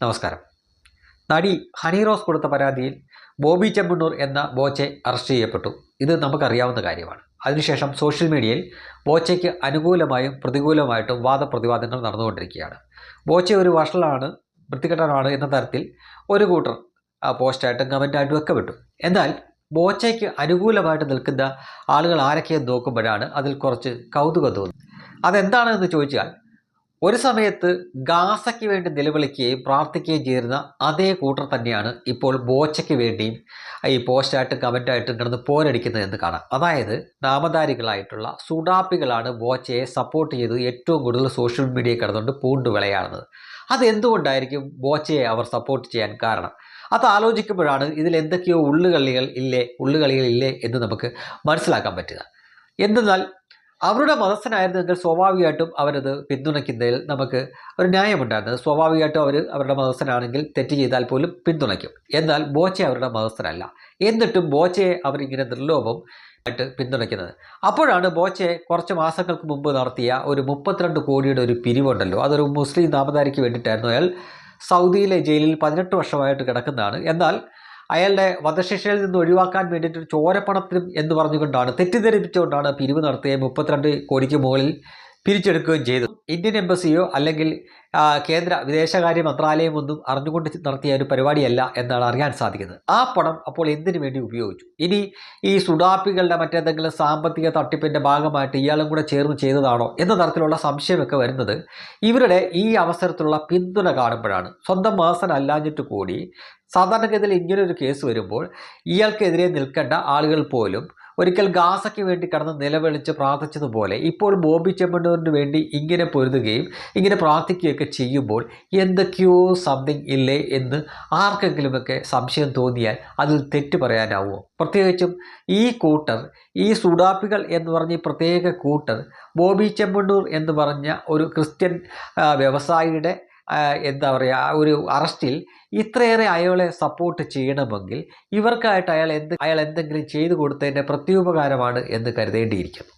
നമസ്കാരം. നടി ഹണി റോസ് കൊടുത്ത പരാതിയിൽ ബോബി ചെമ്മണ്ണൂർ എന്ന ബോച്ചെ അറസ്റ്റ് ചെയ്യപ്പെട്ടു. ഇത് നമുക്കറിയാവുന്ന കാര്യമാണ്. അതിനുശേഷം സോഷ്യൽ മീഡിയയിൽ ബോച്ചയ്ക്ക് അനുകൂലമായും പ്രതികൂലമായിട്ടും വാദപ്രതിവാദങ്ങൾ നടന്നുകൊണ്ടിരിക്കുകയാണ്. ബോച്ചെ ഒരു വഷളാണ് വൃത്തികെട്ടനാണ് എന്ന തരത്തിൽ ഒരു കൂട്ടർ പോസ്റ്റായിട്ടും കമന്റായിട്ടും ഒക്കെ വിട്ടു. എന്നാൽ ബോച്ചയ്ക്ക് അനുകൂലമായിട്ട് നിൽക്കുന്ന ആളുകൾ ആരൊക്കെയെന്ന് നോക്കുമ്പോഴാണ് അതിൽ കുറച്ച് കൗതുകം തോന്നുന്നത്. അതെന്താണെന്ന് ചോദിച്ചാൽ ഒരു സമയത്ത് ഗാസയ്ക്ക് വേണ്ടി നിലവിളിക്കുകയും പ്രാർത്ഥിക്കുകയും ചെയ്യുന്ന അതേ കൂട്ടർ തന്നെയാണ് ഇപ്പോൾ ബോച്ചയ്ക്ക് വേണ്ടിയും ഈ പോസ്റ്റായിട്ടും കമന്റായിട്ടും കിടന്ന് പോരടിക്കുന്നത് എന്ന് കാണാം. അതായത് നാമധാരികളായിട്ടുള്ള സുഡാപ്പികളാണ് ബോച്ചയെ സപ്പോർട്ട് ചെയ്ത് ഏറ്റവും കൂടുതൽ സോഷ്യൽ മീഡിയ കിടന്നുകൊണ്ട് പൂണ്ട് വിളയാടുന്നത്. അതെന്തുകൊണ്ടായിരിക്കും ബോച്ചയെ അവർ സപ്പോർട്ട് ചെയ്യാൻ കാരണം? അത് ആലോചിക്കുമ്പോഴാണ് ഇതിൽ എന്തൊക്കെയോ ഉള്ളുകളികൾ ഇല്ലേ ഉള്ളുകളികൾ ഇല്ലേ എന്ന് നമുക്ക് മനസ്സിലാക്കാൻ പറ്റുക. എന്തെന്നാൽ അവരുടെ മതസ്ഥനായിരുന്നെങ്കിൽ സ്വാഭാവികമായിട്ടും അവരത് പിന്തുണയ്ക്കുന്നതിൽ നമുക്ക് ഒരു ന്യായമുണ്ടായിരുന്നത് സ്വാഭാവികമായിട്ടും അവർ അവരുടെ മതസ്ഥനാണെങ്കിൽ തെറ്റ് ചെയ്താൽ പോലും പിന്തുണയ്ക്കും. എന്നാൽ ബോച്ചെ അവരുടെ മതസ്ഥനല്ല. എന്നിട്ടും ബോച്ചയെ അവരിങ്ങനെ നിർലോഭം ആയിട്ട് പിന്തുണയ്ക്കുന്നത്. അപ്പോഴാണ് ബോച്ചെ കുറച്ച് മാസങ്ങൾക്ക് മുമ്പ് നടത്തിയ ഒരു മുപ്പത്തിരണ്ട് കോടിയുടെ ഒരു പിരിവുണ്ടല്ലോ. അതൊരു മുസ്ലിം നാമധാരിക്ക് വേണ്ടിയിട്ടായിരുന്നു അയാൾ സൗദിയിലെ ജയിലിൽ പതിനെട്ട് വർഷമായിട്ട് കിടക്കുന്നതാണ്. എന്നാൽ അയാളുടെ വധശിക്ഷയിൽ നിന്ന് ഒഴിവാക്കാൻ വേണ്ടിയിട്ട് ചോരപ്പണത്തിനും എന്ന് പറഞ്ഞുകൊണ്ടാണ് തെറ്റിദ്ധരിപ്പിച്ചുകൊണ്ടാണ് പിരിവ് നടത്തിയ മുപ്പത്തിരണ്ട് കോടിക്ക് മുകളിൽ പിരിച്ചെടുക്കുകയും ചെയ്തു. ഇന്ത്യൻ എംബസിയോ അല്ലെങ്കിൽ കേന്ദ്ര വിദേശകാര്യ മന്ത്രാലയമൊന്നും അറിഞ്ഞുകൊണ്ട് നടത്തിയ ഒരു പരിപാടിയല്ല എന്നാണ് അറിയാൻ സാധിക്കുന്നത്. ആ പണം അപ്പോൾ എന്തിനു വേണ്ടി ഉപയോഗിച്ചു? ഇനി ഈ സുഡാപ്പികളുടെ മറ്റേതെങ്കിലും സാമ്പത്തിക തട്ടിപ്പിന്റെ ഭാഗമായിട്ട് ഇയാളും കൂടെ ചേർന്ന് ചെയ്തതാണോ എന്ന തരത്തിലുള്ള സംശയമൊക്കെ വരുന്നത് ഇവരുടെ ഈ അവസരത്തിലുള്ള പിന്തുണ കാണുമ്പോഴാണ്. സ്വന്തം മാസനല്ലാഞ്ഞിട്ട് കൂടി സാധാരണഗതിയിൽ ഇങ്ങനൊരു കേസ് വരുമ്പോൾ ഇയാൾക്കെതിരെ നിൽക്കേണ്ട ആളുകൾ പോലും ഒരിക്കൽ ഗാസയ്ക്ക് വേണ്ടി കടന്ന് നിലവിളിച്ച് പ്രാർത്ഥിച്ചതുപോലെ ഇപ്പോൾ ബോബി ചെമ്മണ്ണൂരിന് വേണ്ടി ഇങ്ങനെ പൊരുതുകയും ഇങ്ങനെ പ്രാർത്ഥിക്കുകയൊക്കെ ചെയ്യുമ്പോൾ എന്തൊക്കെയോ സംതിങ് ഇല്ലേ എന്ന് ആർക്കെങ്കിലുമൊക്കെ സംശയം തോന്നിയാൽ അതിൽ തെറ്റ് പറയാനാവുമോ പ്രത്യേകിച്ചും ഈ കൂട്ടർ ഈ സുഡാപ്പികൾ എന്ന് പറഞ്ഞ പ്രത്യേക കൂട്ടർ ബോബി ചെമ്മണ്ണൂർ എന്ന് പറഞ്ഞ ഒരു ക്രിസ്ത്യൻ വ്യവസായിയുടെ എന്താ പറയുക ആ ഒരു അറസ്റ്റിൽ ഇത്രയേറെ അയാളെ സപ്പോർട്ട് ചെയ്യണമെങ്കിൽ ഇവർക്കായിട്ട് അയാൾ എന്ത് അയാൾ എന്തെങ്കിലും ചെയ്തു കൊടുത്തതിന്റെ പ്രത്യുപകാരമാണ് എന്ന് കരുതേണ്ടിയിരിക്കുന്നു.